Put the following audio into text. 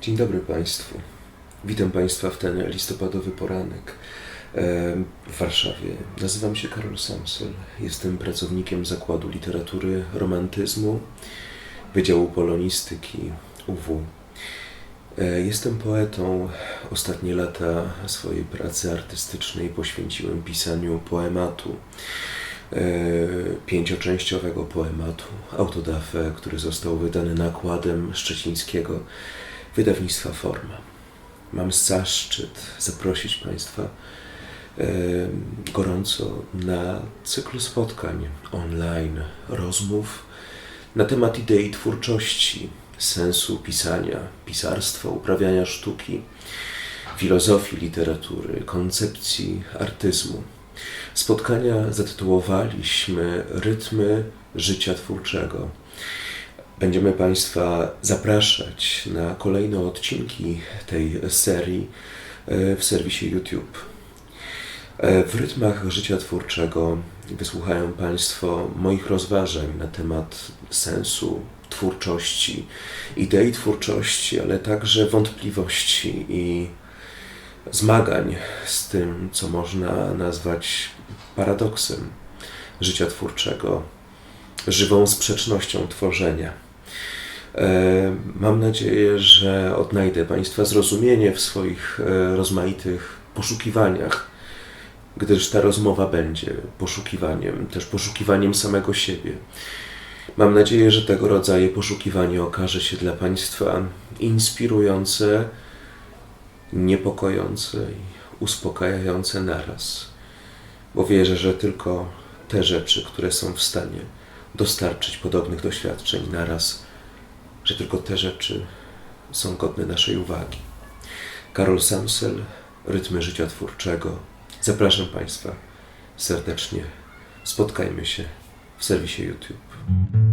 Dzień dobry Państwu. Witam Państwa w ten listopadowy poranek em, w Warszawie. Nazywam się Karol Samsel. Jestem pracownikiem Zakładu Literatury Romantyzmu Wydziału Polonistyki UW. E, Jestem poetą. Ostatnie lata swojej pracy artystycznej poświęciłem pisaniu poematu. e, Pięcioczęściowego poematu Autodafé, który został wydany nakładem szczecińskiego wydawnictwa Forma. Mam zaszczyt zaprosić Państwa gorąco na cykl spotkań online, rozmów na temat idei twórczości, sensu pisania, pisarstwa, uprawiania sztuki, filozofii literatury, koncepcji artyzmu. Spotkania zatytułowaliśmy Rytmy życia twórczego. Będziemy Państwa zapraszać na kolejne odcinki tej serii e, w serwisie YouTube. E, W rytmach życia twórczego wysłuchają Państwo moich rozważań na temat sensu twórczości, idei twórczości, ale także wątpliwości i zmagań z tym, co można nazwać paradoksem życia twórczego, żywą sprzecznością tworzenia. E, Mam nadzieję, że odnajdę Państwa zrozumienie w swoich e, rozmaitych poszukiwaniach, gdyż ta rozmowa będzie poszukiwaniem, też poszukiwaniem samego siebie. Mam nadzieję, że tego rodzaju poszukiwanie okaże się dla Państwa inspirujące, niepokojące i uspokajające naraz, bo wierzę, że tylko te rzeczy, które są w stanie dostarczyć podobnych doświadczeń naraz, że tylko te rzeczy są godne naszej uwagi. Karol Samsel, Rytmy Życia Twórczego. Zapraszam Państwa serdecznie. Spotkajmy się w serwisie YouTube.